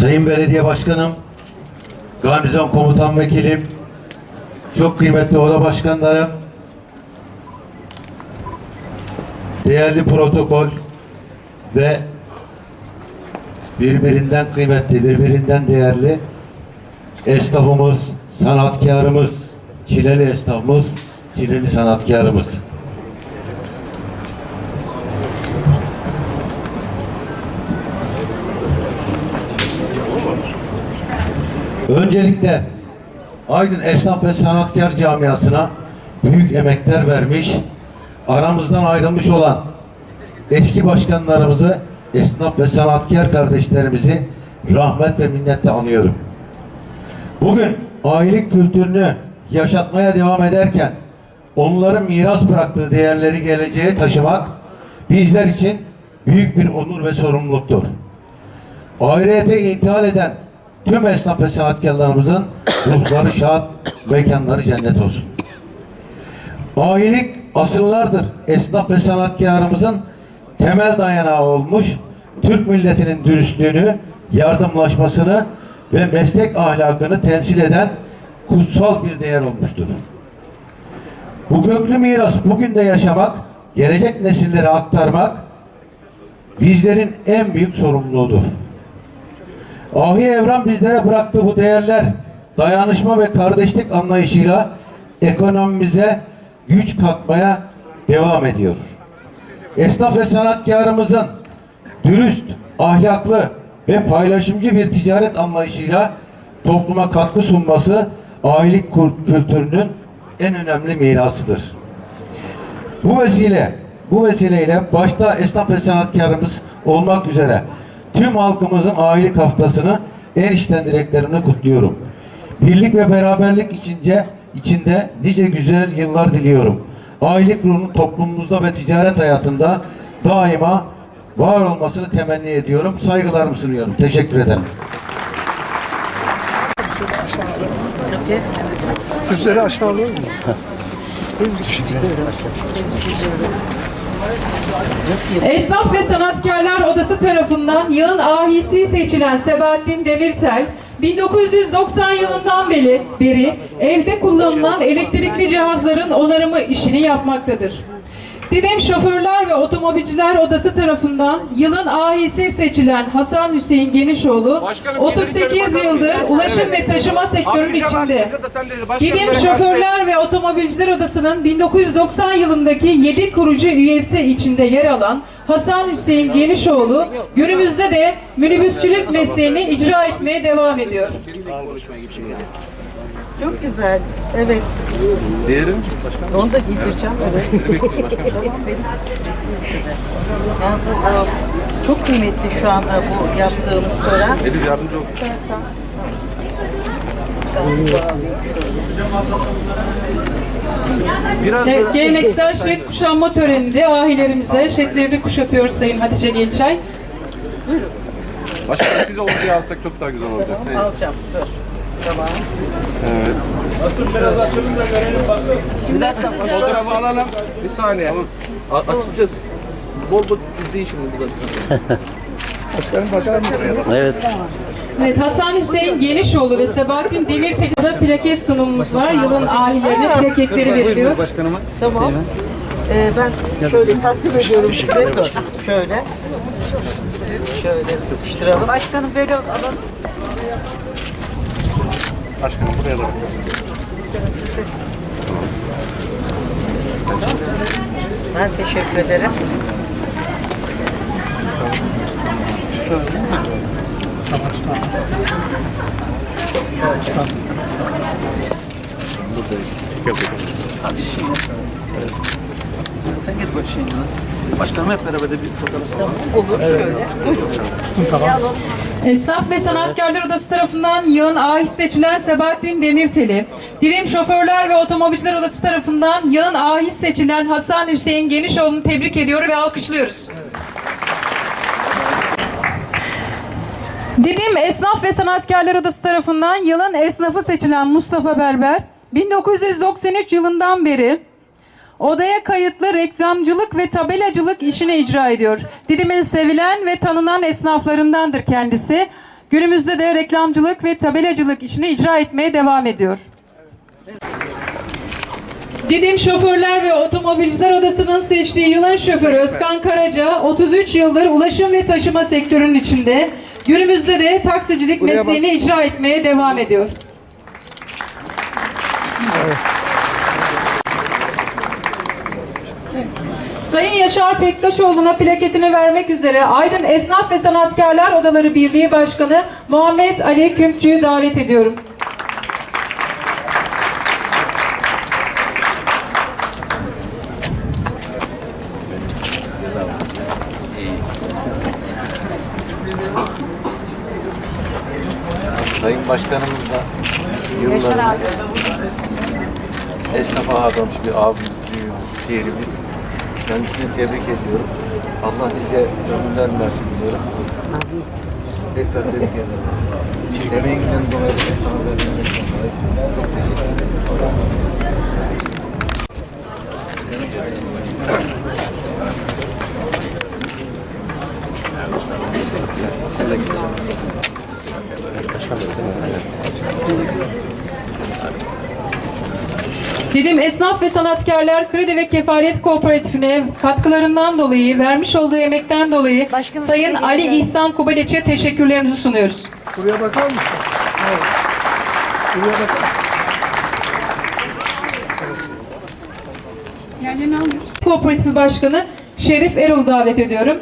Sayın Belediye Başkanım, Garnizon Komutan Vekilim, çok kıymetli oda başkanlarım, değerli protokol ve birbirinden kıymetli, birbirinden değerli esnafımız, sanatkarımız, çileli esnafımız, çileli sanatkarımız. Öncelikle Aydın Esnaf ve Sanatkar Camiası'na büyük emekler vermiş, aramızdan ayrılmış olan eski başkanlarımızı, esnaf ve sanatkar kardeşlerimizi rahmet ve minnetle anıyorum. Bugün ailelik kültürünü yaşatmaya devam ederken onların miras bıraktığı değerleri geleceğe taşımak bizler için büyük bir onur ve sorumluluktur. Ahirete intihal eden tüm esnaf ve sanatkarlarımızın ruhları şad, mekanları cennet olsun. Ailelik asırlardır esnaf ve sanatkarımızın temel dayanağı olmuş, Türk milletinin dürüstlüğünü, yardımlaşmasını ve meslek ahlakını temsil eden kutsal bir değer olmuştur. Bu köklü miras bugün de yaşamak, gelecek nesillere aktarmak bizlerin en büyük sorumluluğudur. Ahi Evran bizlere bıraktığı bu değerler dayanışma ve kardeşlik anlayışıyla ekonomimize güç katmaya devam ediyor. Esnaf ve sanatkarımızın dürüst, ahlaklı ve paylaşımcı bir ticaret anlayışıyla topluma katkı sunması ailelik kültürünün en önemli mirasıdır. Bu vesile, bu vesileyle başta esnaf ve sanatkarımız olmak üzere tüm halkımızın ailelik haftasını en içten dileklerimle kutluyorum. Birlik ve beraberlik içince içinde nice güzel yıllar diliyorum. Ailelik ruhunun toplumumuzda ve ticaret hayatında daima var olmasını temenni ediyorum. Saygılarımı sunuyorum. Teşekkür ederim. Sizleri aşağılıyor mu? Esnaf ve Sanatkarlar Odası tarafından yılın ahisi seçilen Sebahattin Demirtel, 1990 yılından beri, beri evde kullanılan elektrikli cihazların onarımı işini yapmaktadır. Didim Şoförler ve Otomobilciler Odası tarafından yılın ahisi seçilen Hasan Hüseyin Genişoğlu, 38 yıldır ulaşım ve taşıma sektörünün içinde. Didim Şoförler ve Otomobilciler Odası'nın 1990 yılındaki 7 kurucu üyesi içinde yer alan Hasan Hüseyin Genişoğlu günümüzde de minibüsçülük mesleğini icra etmeye devam ediyor. Çok güzel. Evet. Diğeri? Onu da giydireceğim. Evet. Yani bu, e, çok kıymetli şu anda bu yaptığımız tören. E biz yardımcı olduk. Biraz Evet, geleneksel şet kuşanma töreninde ahilerimize şetlerini kuşatıyor Sayın Hatice Gençay. başka siz ortaya alsak çok daha güzel olacak. Evet. Alacağım. Dur. Tamam. evet. Fotoğrafı alalım. Bir saniye. A- açacağız. Bol bol izleyin şimdi burada. Evet, Hasan Hüseyin Genişoğlu ve Sebahattin Demirtepe'de plaket sunumumuz var. Yılın ahilerine plaketleri veriliyor. Başkanıma. Tamam. Ee, ben şöyle takdim ediyorum size. Şöyle. Şöyle sıkıştıralım. Başkanım böyle alın. Başkanım buraya da. Ben teşekkür ederim. Sen git bak şimdi. Başkanım hep beraber de bir fotoğraf alalım. Olur şöyle. Buyurun. Esnaf ve Sanatkarlar Odası tarafından yılın ahis seçilen Sebahattin Demirteli, Dilim Şoförler ve Otomobilciler Odası tarafından yılın ahis seçilen Hasan Hüseyin Genişoğlu'nu tebrik ediyor ve alkışlıyoruz. Didim Esnaf ve Sanatkarlar Odası tarafından yılın esnafı seçilen Mustafa Berber, 1993 yılından beri Odaya kayıtlı reklamcılık ve tabelacılık işini icra ediyor. Didim'in sevilen ve tanınan esnaflarındandır kendisi. Günümüzde de reklamcılık ve tabelacılık işini icra etmeye devam ediyor. Didim Şoförler ve Otomobilciler Odası'nın seçtiği yılın şoförü Özkan Karaca 33 yıldır ulaşım ve taşıma sektörünün içinde. Günümüzde de taksicilik mesleğini icra etmeye devam ediyor. Sayın Yaşar Pektaşoğlu'na plaketini vermek üzere Aydın Esnaf ve Sanatkarlar Odaları Birliği Başkanı Muhammed Ali Kümpçü'yü davet ediyorum. Sayın Başkanımız da yıllarını esnafa adamış bir abimiz, büyüğümüz, şehrimiz. Kendisini tebrik ediyorum. Allah nice ömründen versin diyorum. Tekrar tebrik ederim. Emeğinden dolayı esnafa verdiğinizden dolayı çok teşekkür ederim. Sen de git. Didim Esnaf ve Sanatkarlar Kredi ve Kefalet Kooperatifine katkılarından dolayı, vermiş olduğu emekten dolayı Başkanım, Sayın teşekkür Ali ederim. İhsan Kubaleç'e teşekkürlerimizi sunuyoruz. Buraya bakar mısın? Evet. Buraya bakar mısın? Kooperatifi Başkanı Şerif Erol davet ediyorum.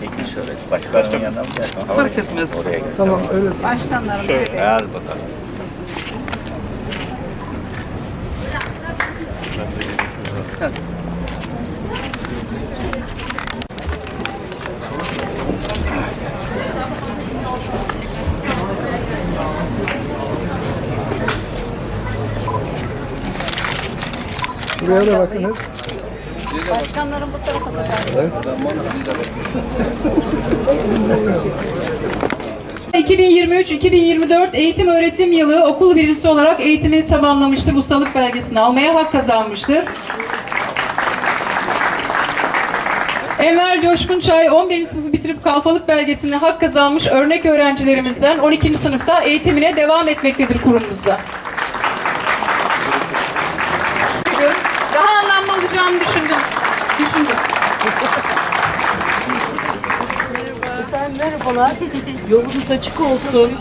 Çekil şöyle. Başkanın yanına mı gel? Fark etmez. Oraya gel. Tamam öyle. Gel bakalım. Buraya da bakınız. Başkanların bu tarafa da 2023-2024 eğitim öğretim yılı okul birincisi olarak eğitimi tamamlamıştır. Ustalık belgesini almaya hak kazanmıştır. Enver Coşkunçay 11. sınıfı bitirip kalfalık belgesini hak kazanmış örnek öğrencilerimizden 12. sınıfta eğitimine devam etmektedir kurumumuzda. Merhabalar. Yolunuz açık olsun.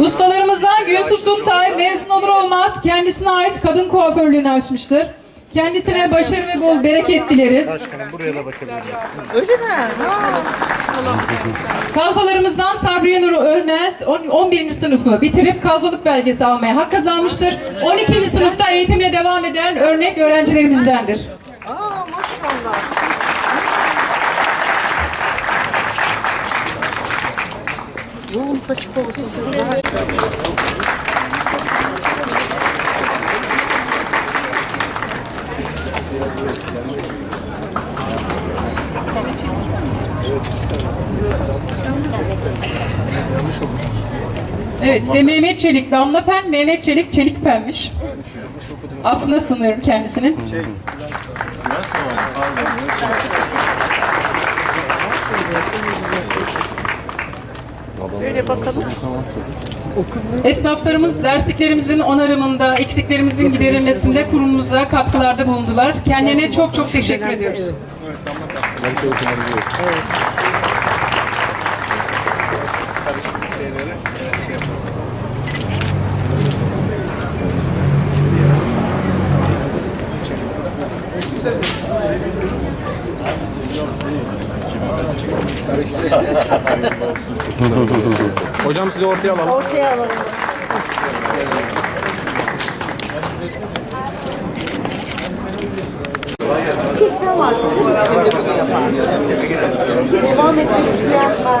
Ustalarımızdan Gülsü Sultay mezun olur olmaz kendisine ait kadın kuaförlüğünü açmıştır. Kendisine başarı ve bol bereket dileriz. Öyle mi? Ha. Kalfalarımızdan Sabriye Nur Ölmez on- 11. sınıfı bitirip kalfalık belgesi almaya hak kazanmıştır. 12. sınıfta eğitimine devam eden örnek öğrencilerimizdendir. Yolunuz açık olsun kızlar. Evet ve Mehmet Çelik Damla Pen, Mehmet Çelik Çelik Penmiş. Affına sınıyorum kendisinin. Böyle bakalım. Esnaflarımız dersliklerimizin onarımında, eksiklerimizin giderilmesinde kurumumuza katkılarda bulundular. Kendilerine çok çok teşekkür ediyoruz. Hocam sizi ortaya alalım. Ortaya alalım. Tek sen varsın değil mi? Devam etmek isteyen var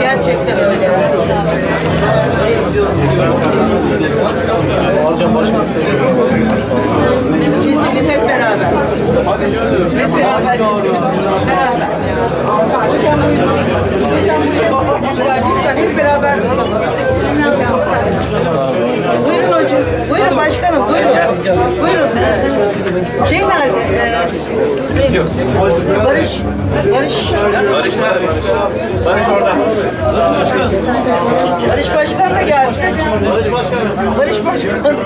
Gerçekten öyle. Gezelim hep beraber. Hep beraber gezelim. Beraber. Hep beraber. Buyurun hocam. Buyurun başkanım. Buyurun. Buyurun. Şey nerede? Ee, Barış. Barış. Barış nerede? Barış orada. Barış Başkan da gelsin. Barış Başkan. Barış Başkan.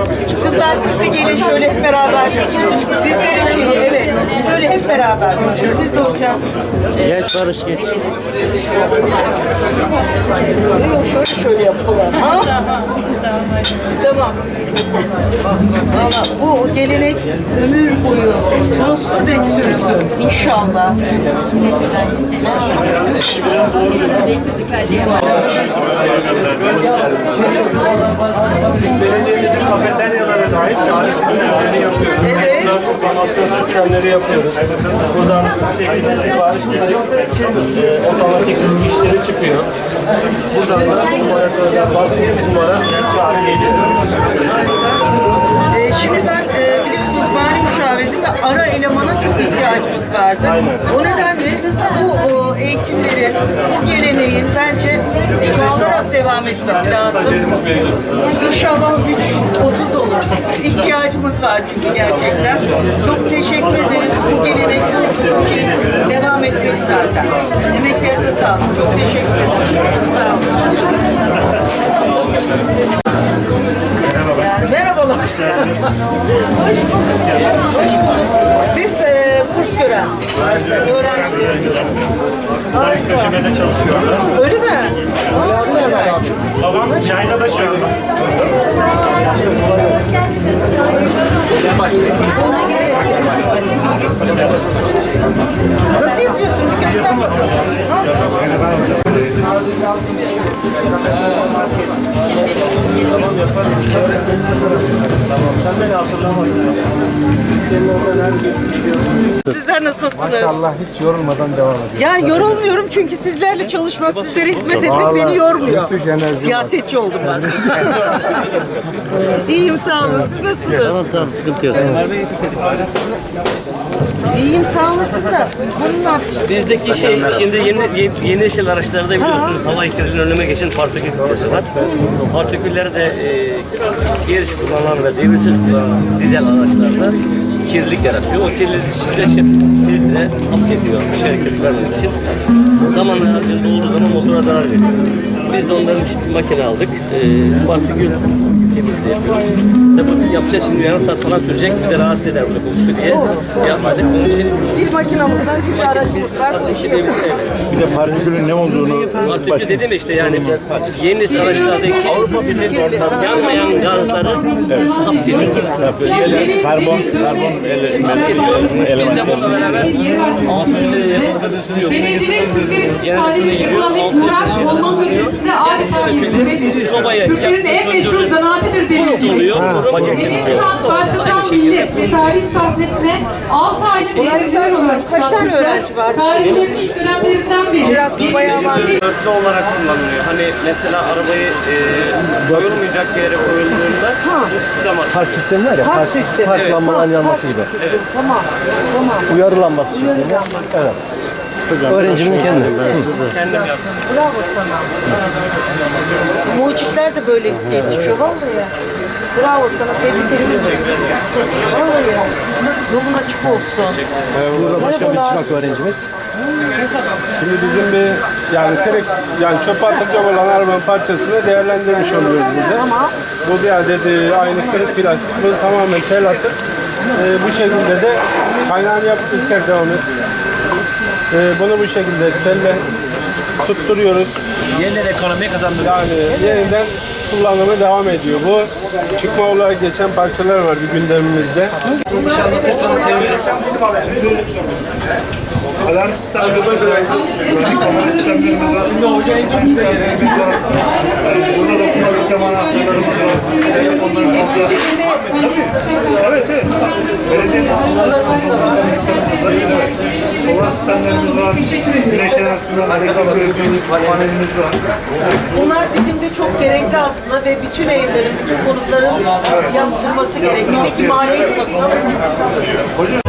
Kızlar siz de gelin şöyle hep beraber. Sizler için evet. Şöyle hep beraber. Siz de hocam. Geç Barış geç. Yok şöyle şöyle yapalım. Ha? Tamam. Valla bu gelenek ömür boyu sonsuza dek sürsün inşallah. Belediyemizin kafeteryalara dair çağrı sistemleri yapıyoruz. Evet. Promosyon sistemleri yapıyoruz. Buradan şekilde sipariş geliyor. E, otomatik işleri çıkıyor. Buradan da numaratörden basıp numara çağrı geliyor. Şimdi ben ve ara elemana çok ihtiyacımız vardı. O nedenle bu o, eğitimlerin, bu geleneğin bence çoğalarak devam etmesi lazım. İnşallah 3.30 olur. İhtiyacımız var çünkü gerçekten. Çok teşekkür ederiz. Bu gelenek devam etmeli zaten. Emeklerinize sağlık. Çok teşekkür ederim. Sağ olun. Merhabalar. Hoş bulduk. Hoş bulduk. Siz e, kurs gören öğrenciler. Tarih köşemede çalışıyorlar. Öyle mi? Babam yaylada şu anda. Sizler nasılsınız? Allah hiç yorulmadan devam ediyor. Yani yorulmuyorum çünkü sizlerle çalışmak, sizlere hizmet etmek beni yormuyor. Siyasetçi oldum ben. İyiyim sağ olun. Siz nasılsınız? Tamam tamam sıkıntı yok. İyiyim sağ olasın da. Bunu ne yapacağız? Bizdeki şey şimdi yeni yeni, yeni nesil araçlarda biliyorsunuz hava ihtiyacının önüne geçen partikül kütlesi var. Partiküller de e, geri kullanılan ve devirsiz kullanılan dizel araçlarda kirlilik yaratıyor. O kirlilik içinde filtre hapsediyor dışarı kötü vermemek için. Zamanla harcında olduğu zaman motora zarar veriyor. Biz de onların için makine aldık. E, partikül temizliği yapıyoruz. Tabii yapacağız şimdi yarım saat falan sürecek. Bir de rahatsız eder burada kokusu diye yapmadık. Onun için makinamız var, bir aracımız var. Bu işi yapıyoruz. Bir de partikülün ne olduğunu Partikül dedim işte yani yeni nesil araçlardaki Avrupa Birliği yanmayan gazları hapsediyor. karbon karbon Hapsediyor. Gündemle beraber 600 liraya kadar ısıtıyor. Denizcilik Türkler için giriyor, ekonomik uğraş olması ötesinde adeta bir sobaya Türklerin en meşhur zanaatidir denizcilik. oluyor. Denizcilik şu an karşıdan millet ve tarih sahnesine 6 aylık eğitimciler olarak Kaç tane öğrenci var? Tarihlerin ilk dönemlerinden beri. Ticaret bayağı var. Dörtlü olarak kullanılıyor. Hani mesela arabayı e, koyulmayacak yere koyulduğunda bu sistem açılıyor. park sistemi var ya park, sistemi. park lambaların yanması gibi. Tamam, tamam. Uyarı lambası şeklinde. Evet. Öğrencimin kendi. Kendim yaptım. Bravo sana. Mucitler de böyle yetişiyor vallahi ya. Bravo sana. Tebrik ederim. Vallahi ya. Yolun açık olsun. Burada başka bir çırak öğrencimiz. Şimdi bizim bir yani direkt yani çöp atacak olan arabanın parçasını değerlendirmiş oluyoruz burada. Tamam. Bu bir adet e, aynı kırık plastik. Bunu tamamen tel atıp e, bu şekilde de kaynağını yapıp tekrar devam et. E, bunu bu şekilde telle tutturuyoruz. Yeniden ekonomiye kazandı. Yani yeniden kullanıma devam ediyor. Bu çıkma olarak geçen parçalar var bir gündemimizde. Alarm sistemlerimiz var. Güvenlik kamera sistemlerimiz var. Şimdi hoca en çok bize var. Burada dokuma keman anahtarlarımız var. Telefonlarımız var. Evet, evet. Belediyenin Solar sistemlerimiz var. Güneş enerjisinden panelimiz var. Bunlar dibinde çok gerekli aslında ve bütün evlerin, bütün konutların yaptırması gerekiyor. Peki maliyet nasıl?